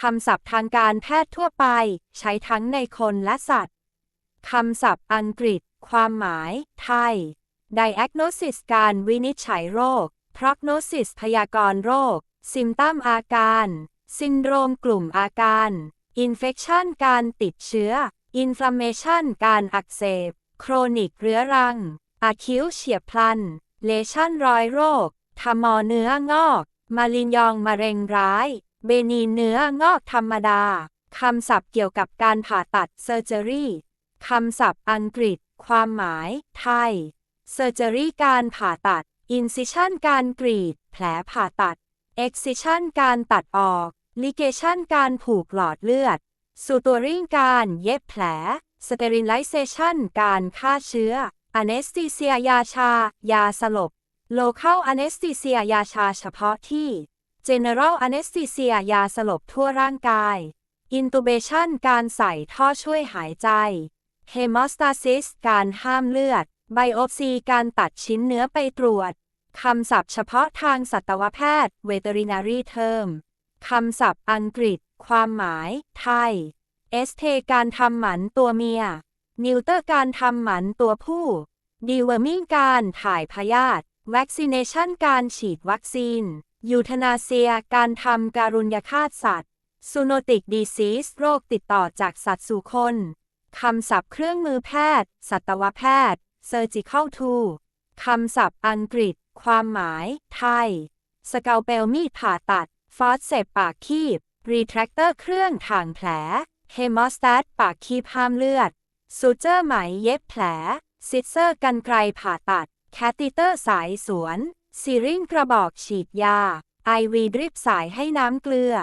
คำศัพท์ทางการแพทย์ทั่วไป ใช้ทั้งในคนและสัตว์ คำศัพท์อังกฤษ ความหมาย ไทย diagnosis การวินิจฉัยโรค prognosis พยากรณ์โรค symptom อาการ ซินโดรมกลุ่มอาการ infection การติดเชื้อ inflammation การอักเสบ chronic เรื้อรัง acute เฉียบพลัน lesion รอยโรคทมอเนื้องอก มาลินยองมะเร็งร้าย เบนีเนื้องอกธรรมดา คำศัพท์เกี่ยวกับการผ่าตัด surgery คำศัพท์อังกฤษ ความหมาย ไทย surgery การผ่าตัด incision การกรีด แผลผ่าตัด excision การตัดออก ligation การผูกหลอดเลือด suturing การเย็บแผล sterilization การฆ่าเชื้อ anesthesia ยาชา ยาสลบ local anesthesia ยาชาเฉพาะที่ general anesthesia ยาสลบทั่วร่างกาย intubation การใส่ท่อช่วยหายใจ hemostasis การห้ามเลือด biopsy การตัดชิ้นเนื้อไปตรวจ คำศัพท์เฉพาะทางสัตวแพทย์ veterinary term คำศัพท์อังกฤษ ความหมาย ไทย st การทำหมันตัวเมีย นิวเตอร์การทำหมันตัวผู้ deworming การถ่ายพยาธิ vaccination การฉีดวัคซีน ยูทนาเซีย การทำการุญยฆาตสัตว์ zoonotic disease โรคติดต่อจากสัตว์สู่คน คำศัพท์เครื่องมือแพทย์ สัตวแพทย์ surgical tool คำศัพท์อังกฤษ ความหมาย ไทย สเกลเปลมีดผ่าตัด ฟอสเซปปากคีบ รีแทรคเตอร์เครื่องถ่างแผล เฮมอสแตตปากคีบห้ามเลือด ซูเจอร์ไหมเย็บแผล ซิเซอร์กันไกรผ่าตัด แคติเตอร์สายสวน ซีริงกระบอกฉีดยา ไอวีดริปสายให้น้ำเกลือ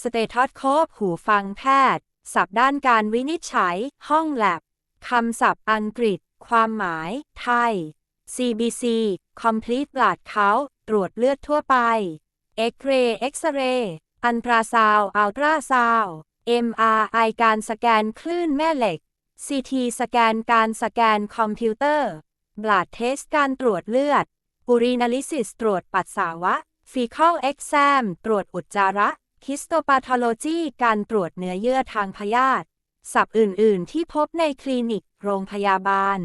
สเตทอสโคปหูฟังแพทย์ศัพท์ด้านการวินิจฉัย ห้องแลบคำศัพท์อังกฤษ ความหมาย ไทย CBC Complete Blood Count ตรวจเลือดทั่วไป X-ray X-ray อันตราซาวอัลตราซาว MRI การสแกนคลื่นแม่เหล็ก CT สแกนการสแกนคอมพิวเตอร์ Blood Test การตรวจเลือด Urinalysis ตรวจปัสสาวะ Fecal Exam ตรวจอุจจาระ Histopathology การตรวจเนื้อเยื่อทางพยาธิศัพท์อื่น ๆ ที่พบในคลินิก โรงพยาบาล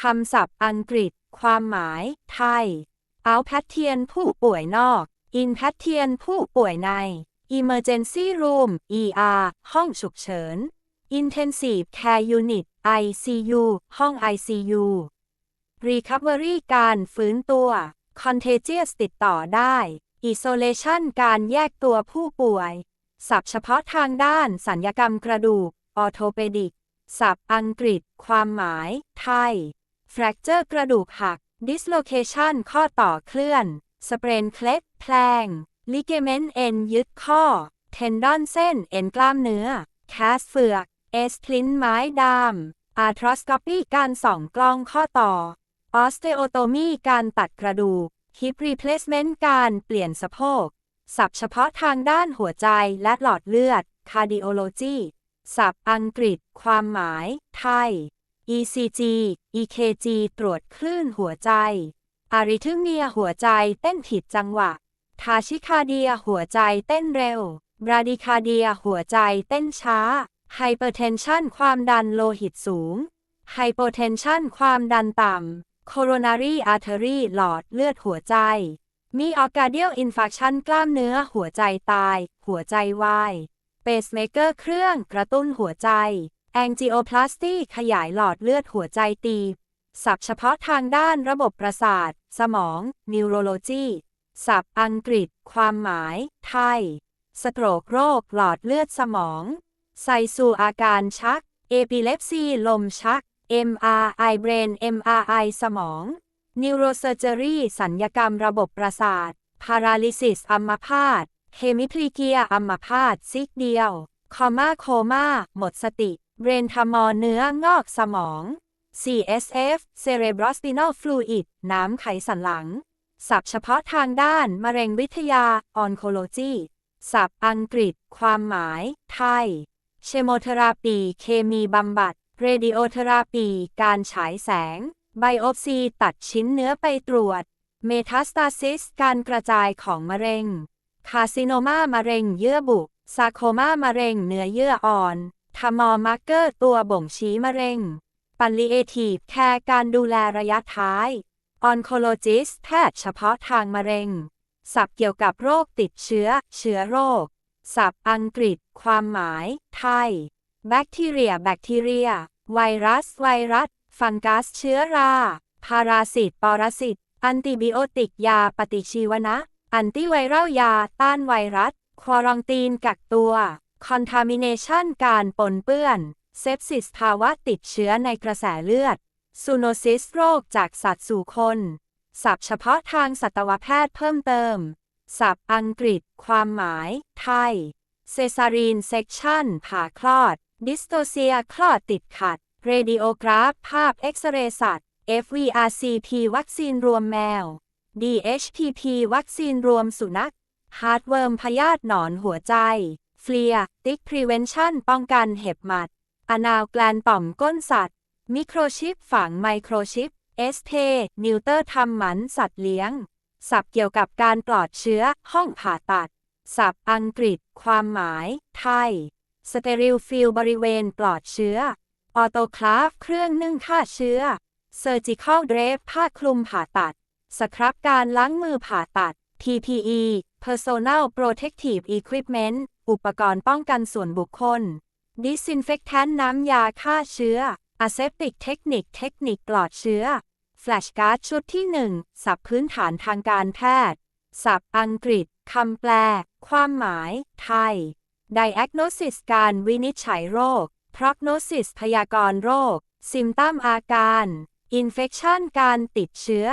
คำศัพท์อังกฤษ ความหมาย ไทย Outpatient ผู้ป่วยนอก Inpatient ผู้ป่วยใน Emergency Room ER ห้องฉุกเฉิน Intensive Care Unit ICU ห้อง ICU Recovery การฟื้นตัว Contagious ติดต่อได้ Isolation การแยกตัวผู้ป่วย ศัพท์เฉพาะทางด้านสัญญกรรมกระดูก Orthopedic ศัพท์อังกฤษ ความหมาย ไทย Fracture กระดูกหัก Dislocation ข้อต่อเคลื่อน Sprain เคล็ดแพลง Ligament เอ็นยึดข้อ Tendon เส้น เอ็นกล้ามเนื้อ Cast เฟือก S พลิ้นไม้ดาม Arthroscopy การส่องกล้องข้อต่อ Osteotomy การตัดกระดูก Hip Replacement การเปลี่ยนสะโพก ศัพท์เฉพาะทางด้านหัวใจและหลอดเลือด Cardiology ศัพท์อังกฤษ ความหมาย ไทย ECG EKG ตรวจคลื่นหัวใจ อาริทึเมียหัวใจเต้นผิดจังหวะ ทาชิคาเดียหัวใจเต้นเร็ว บราดิคาเดียหัวใจเต้นช้า ไฮเปอร์เทนชันความดันโลหิตสูง ไฮโปเทนชันความดันต่ำ coronary artery หลอดเลือดหัวใจ มีออกาเดียลอินฟัคชันกล้ามเนื้อหัวใจตาย หัวใจวายเปสเมเกอร์เครื่องกระตุ้นหัวใจแองจิโอพลาสตีขยายหลอดเลือดหัวใจตีบศัพท์เฉพาะทางด้านระบบประสาท สมอง neurology ศัพท์อังกฤษ ความหมาย ไทย สโตรกโรค หลอดเลือดสมอง ไซซูอาการชัก เอปิเลปซี ลมชัก MRI brain MRI สมอง Neurosurgery สัญญกรรมระบบประสาท Paralysis อัมพาต Hemiplegia อัมพาตซิกเดียว Coma โคม่าหมดสติ Brain tumor เนื้องอกสมอง CSF Cerebrospinal Fluid น้ำไขสันหลัง ศัพท์เฉพาะทางด้านมะเร็งวิทยา Oncology ศัพท์อังกฤษ ความหมาย ไทย เชโมเทราปี เคมีบำบัด เรดิโอเทราปี การฉายแสง ไบโอปซีตัดชิ้นเนื้อไปตรวจ เมทาสตาซิส การกระจายของมะเร็ง คาซิโนมามะเร็งเยื่อบุซาโคมามะเร็งเนื้อเยื่ออ่อนทามอมาร์เกอร์ตัวบ่งชี้มะเร็ง ปัลลิเอทีฟแคร์การดูแลระยะท้ายออนโคโลจิสแพทย์เฉพาะทางมะเร็ง ศัพท์เกี่ยวกับโรคติดเชื้อ เชื้อโรค ศัพท์อังกฤษ ความหมาย ไทย แบคทีเรีย แบคทีเรีย ไวรัส ไวรัส ฟังกัสเชื้อรา พาราสิตปรสิต อันติบิโอติก ยาปฏิชีวนะ อันติไวรัลยา ต้านไวรัส ควอรังตีนกักตัว คอนทามิเนชันการปนเปื้อน เซปซิสภาวะติดเชื้อในกระแสเลือด ซูโนซิสโรคจากสัตว์สู่คน ศัพท์เฉพาะทางสัตวแพทย์เพิ่มเติม ศัพท์อังกฤษ ความหมาย ไทย เซซารีนเซกชันผ่าคลอด ดิสโตเซียคลอดติดขัด เรดิโอกราฟ ภาพเอ็กซเรย์สัตว์ FVRCP วัคซีนรวมแมว DHPP วัคซีนรวมสุนัขฮาร์ดเวิร์มพยาธิหนอนหัวใจ เฟลีย ติกพรีเวนชั่นป้องกันเห็บหมัด อนาวแกลนต่อมก้นสัตว์ มิโครชิปฝังไมโครชิป เอสเทนิวเตอร์ทำหมันสัตว์เลี้ยงศัพท์เกี่ยวกับการปลอดเชื้อ ห้องผ่าตัดศัพท์อังกฤษ ความหมาย ไทย สเตอริลฟิลบริเวณปลอดเชื้อ ออโตคลาฟ เครื่องนึ่งฆ่าเชื้อเซอร์จิคอลเดรฟผ้าคลุมผ่าตัด สครับการล้างมือผ่าตัด PPE Personal Protective Equipment อุปกรณ์ป้องกันส่วนบุคคล Disinfectant น้ำยาฆ่าเชื้อ Aseptic Technique เทคนิคปลอดเชื้อ Flash Card ชุดที่1ศัพท์พื้นฐานทางการแพทย์ ศัพท์อังกฤษ คำแปล ความหมาย ไทย Diagnosis การวินิจฉัยโรค Prognosis พยากรณ์โรค Symptom อาการ Infection การติดเชื้อ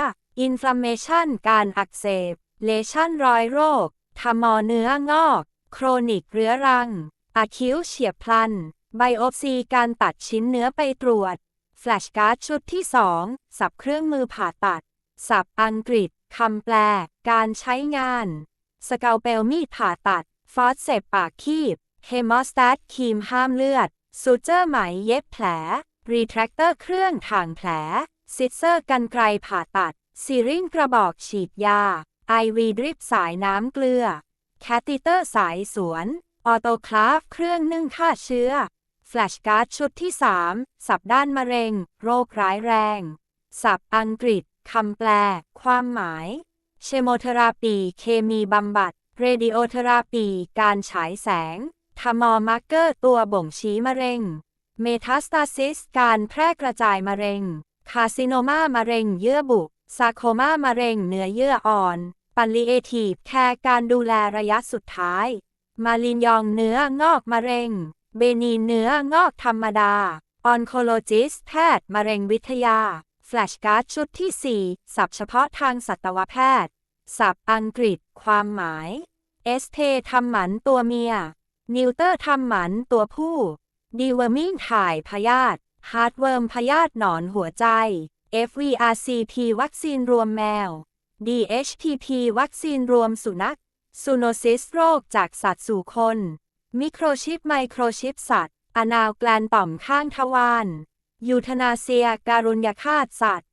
Inflammation การอักเสบ Lesion รอยโรคทมอเนื้องอกโครนิกเรื้อรังอาคิวเฉียบพลันไบโอปซีการตัดชิ้นเนื้อไปตรวจแฟลชการ์ดชุดที่ 2 สับเครื่องมือผ่าตัดสับอังกฤษ คำแปล การใช้งาน สเกลเปลมีดผ่าตัด ฟอสเซปปากคีบเฮมอสแตทครีมห้ามเลือดซูเจอร์ไหมเย็บแผล รีแทรคเตอร์เครื่องถ่างแผล ซิสเซอร์กันไกรผ่าตัด ซีริงกระบอกฉีดยา ไอวีดริปสายน้ำเกลือ แคติเตอร์สายสวน ออโตคลาฟเครื่องนึ่งฆ่าเชื้อ แฟลชการ์ดชุดที่ 3 สับด้านมะเร็ง โรคร้ายแรง สับอังกฤษ คำแปล ความหมาย เชโมเทราปีเคมีบำบัด เรดิโอเทราปี การฉายแสงทมอมาร์เกอร์ตัวบ่งชี้มะเร็ง เมทาสตาซิส การแพร่กระจายมะเร็ง คาซิโนมามะเร็งเยื่อบุซาโคมามะเร็งเนื้อเยื่ออ่อน ปัลลิเอทีฟแคร์การดูแลระยะสุดท้าย มาลินยองเนื้องอกมะเร็ง เบนีเนื้องอกธรรมดา ออนโคโลจิส แพทย์มะเร็งวิทยา แฟลชการ์ดชุดที่ 4 สับเฉพาะทางสัตวแพทย์ สับอังกฤษ ความหมาย เอสเททำหมันตัวเมีย นิวเตอร์ทำหมันตัวผู้ดีเวอร์มิงถ่ายพยาธิฮาร์ดเวิร์มพยาธิหนอนหัวใจ FVRCP วัคซีนรวมแมว DHPP วัคซีนรวมสุนัขซูโนซิสโรคจากสัตว์สู่คน มิโครชิปไมโครชิปสัตว์ อนาวแกลนต่อมข้างทวารยูทนาเซียการุญยฆาตสัตว์